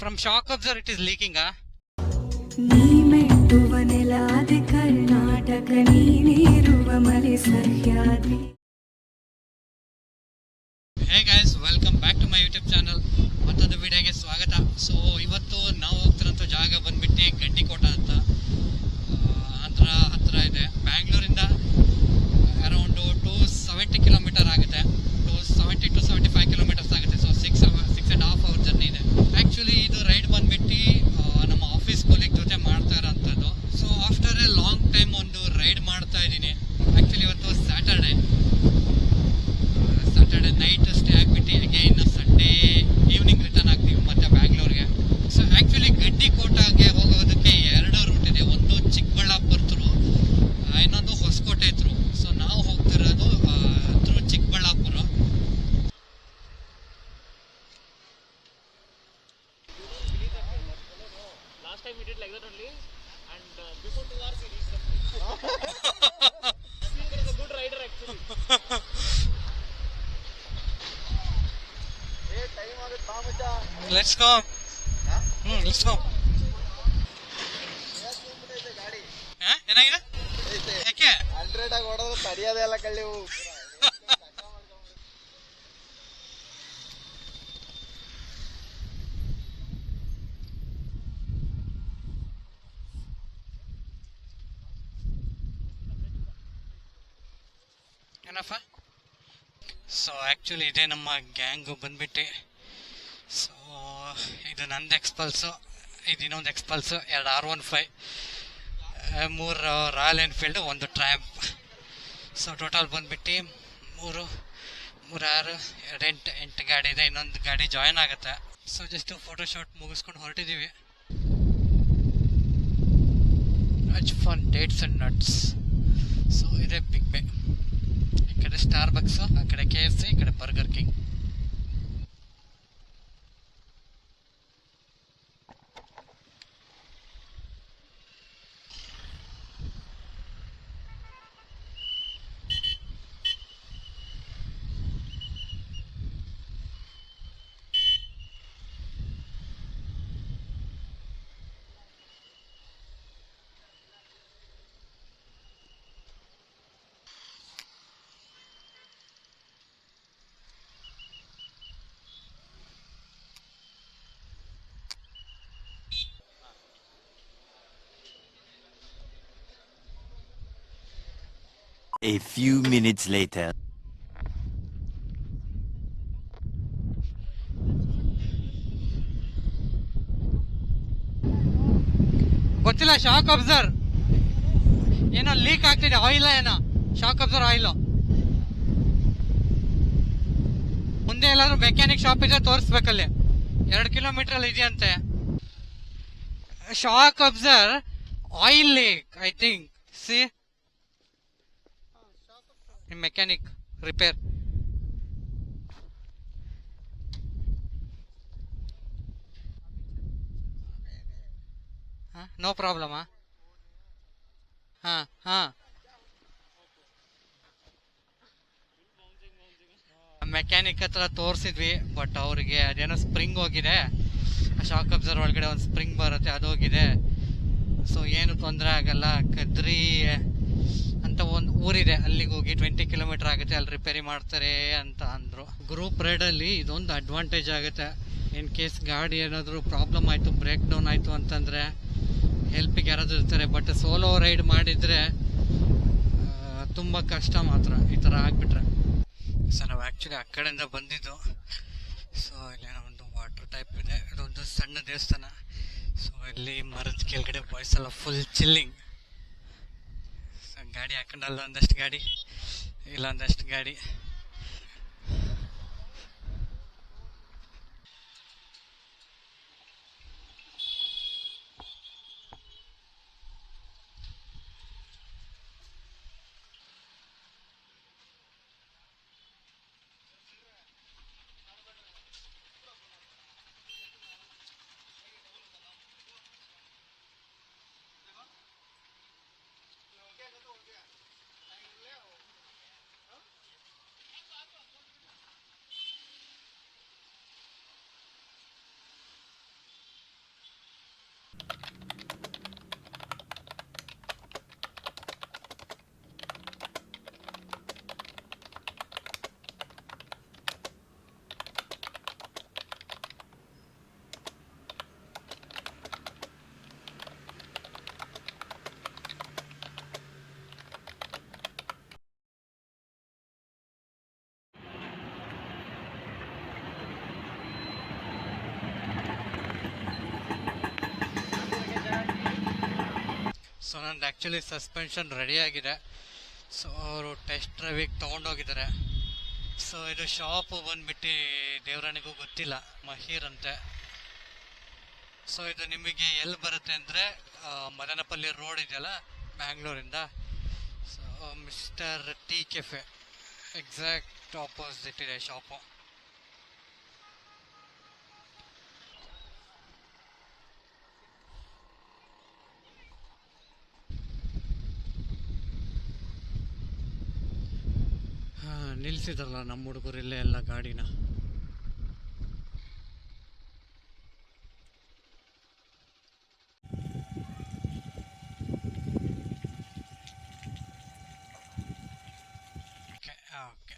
from shock absorber it is leaking ನೀ ಮೆಟ್ಟುವ ನೆಲಾದೆ ಕರ್ನಾಟಕ ನೀನಿರುವ ಮಲೆ ಸಹ್ಯಾದ್ರಿ ಲೆಟ್ಸ್ go. ಇಲ್ಲ ಕಳ್ಳಿ ಇವು. ಏನಪ್ಪ ಸೊ ಆ್ಯಕ್ಚುಲಿ ಇದೇ ನಮ್ಮ ಗ್ಯಾಂಗು ಬಂದ್ಬಿಟ್ಟು ಸೊ ಇದು ನಂದು ಎಕ್ಸ್ಪಲ್ಸು ಇದು ಇನ್ನೊಂದು ಎಕ್ಸ್ಪಲ್ಸು ಎರಡು ಆರ್ ಒನ್ ಫೈ ಮೂರು ರಾಯಲ್ ಎನ್ಫೀಲ್ಡು ಒಂದು ಟ್ರ್ಯಾಂಪ್ ಸೊ ಟೋಟಲ್ ಬಂದುಬಿಟ್ಟು ಮೂರು ಮೂರು ಆರು, ಎರಡು ಎಂಟು ಎಂಟು ಗಾಡಿ ಇದೆ, ಇನ್ನೊಂದು ಗಾಡಿ ಜಾಯಿನ್ ಆಗುತ್ತೆ. ಸೊ ಜಸ್ಟು ಫೋಟೋ ಶಾಟ್ ಮುಗಿಸ್ಕೊಂಡು ಹೊರಟಿದ್ದೀವಿ ರಜ್ ಫಾನ್ ಡೇಟ್ಸ್ ಆ್ಯಂಡ್ ನಟ್ಸ್ ಸೊ ಇದೇ ಬಿಗ್ ಬೇ ಈ ಕಡೆ ಸ್ಟಾರ್ ಬಕ್ಸು ಆ ಕಡೆ ಕೆ ಎಫ್ ಸಿ ಈ ಕಡೆ Burger King A few minutes later. ಗೊತ್ತಿಲ್ಲ ಶಾಕ್ ಅಬ್ಸರ್ ಏನೋ ಲೀಕ್ ಆಗ್ತಿದೆ ಆಯಿಲ್ ಏನೋ. ಶಾಕ್ ಅಬ್ಸರ್ ಆಯಿಲ್ ಮುಂದೆ ಎಲ್ಲಾದ್ರೂ ಮೆಕ್ಯಾನಿಕ್ ಶಾಪ್ ಇದ್ರೆ ತೋರಿಸ್ಬೇಕಲ್ಲಿ. ಎರಡು ಕಿಲೋಮೀಟರ್ ಅಲ್ಲಿ ಇದೆಯಂತೆ. Shock absorber oil leak I think see mechanic repair no ಪ್ರಾಬ್ಲಮಾ ಹಾ ಹಾ ಮೆಕ್ಯಾನಿಕ್ ಹತ್ರ ತೋರಿಸಿದ್ವಿ ಬಟ್ ಅವರಿಗೆ ಅದೇನೋ ಸ್ಪ್ರಿಂಗ್ ಹೋಗಿದೆ. ಶಾಕ್ ಅಬ್ಸರ್ ಒಳಗಡೆ ಒಂದು ಸ್ಪ್ರಿಂಗ್ ಬರುತ್ತೆ, ಅದು ಹೋಗಿದೆ. ಸೊ ಏನು ತೊಂದರೆ ಆಗಲ್ಲ. ಕದ್ರಿ ಅಂತ ಒಂದು ಊರಿದೆ, ಅಲ್ಲಿಗೆ ಹೋಗಿ ಟ್ವೆಂಟಿ ಕಿಲೋಮೀಟರ್ ಆಗುತ್ತೆ, ಅಲ್ಲಿ ರಿಪೇರಿ ಮಾಡ್ತಾರೆ ಅಂತ ಅಂದರು. ಗ್ರೂಪ್ ರೈಡಲ್ಲಿ ಇದೊಂದು ಅಡ್ವಾಂಟೇಜ್ ಆಗುತ್ತೆ. ಇನ್ ಕೇಸ್ ಗಾಡಿ ಏನಾದರೂ ಪ್ರಾಬ್ಲಮ್ ಆಯಿತು ಬ್ರೇಕ್ ಡೌನ್ ಆಯಿತು ಅಂತಂದರೆ ಹೆಲ್ಪಿಗೆ ಯಾರಾದರೂ ಇರ್ತಾರೆ. ಬಟ್ ಸೋಲೋ ರೈಡ್ ಮಾಡಿದರೆ ತುಂಬ ಕಷ್ಟ ಮಾತ್ರ. ಈ ಥರ ಆಗಿಬಿಟ್ರೆ. ಸೊ ನಾವು ಆ್ಯಕ್ಚುಲಿ ಆ ಕಡೆಯಿಂದ ಬಂದಿದ್ದು. ಸೊ ಇಲ್ಲೇನೋ ಒಂದು ವಾಟರ್ ಟೈಪ್ ಇದೆ. ಇದೊಂದು ಸಣ್ಣ ದೇವಸ್ಥಾನ. ಸೊ ಇಲ್ಲಿ ಮರದ ಕೆಳಗಡೆ ಬಾಯ್ಸ್ ಎಲ್ಲ ಫುಲ್ ಚಿಲ್ಲಿಂಗ್ ಗಾಡಿ ಹಾಕೊಂಡಲ್ಲ ಒಂದಷ್ಟು ಗಾಡಿ ಇಲ್ಲ ಒಂದಷ್ಟು ಗಾಡಿ. ಸೊ ನಂದು ಆ್ಯಕ್ಚುಲಿ ಸಸ್ಪೆನ್ಷನ್ ರೆಡಿಯಾಗಿದೆ ಸೊ ಅವರು ಟೆಸ್ಟ್ ಡ್ರೈವಿಗೆ ತೊಗೊಂಡೋಗಿದ್ದಾರೆ. ಸೊ ಇದು ಶಾಪು ಬಂದುಬಿಟ್ಟು ದೇವರಾಣಿಗೂ ಗೊತ್ತಿಲ್ಲ, ಮಹೀರ್ ಅಂತೆ. ಸೊ ಇದು ನಿಮಗೆ ಎಲ್ಲಿ ಬರುತ್ತೆ ಅಂದರೆ ಮದನಪಲ್ಲಿ ರೋಡ್ ಇದೆಯಲ್ಲ, ಬ್ಯಾಂಗ್ಳೂರಿಂದ. So mister tea cafe exact opposite ಇದೆ ಶಾಪು ನಿಲ್ಲಿಸಿದ್ರಲ್ಲ ನಮ್ಮ ಹುಡುಗರು ಇಲ್ಲೇ ಎಲ್ಲ ಗಾಡಿನ. Okay okay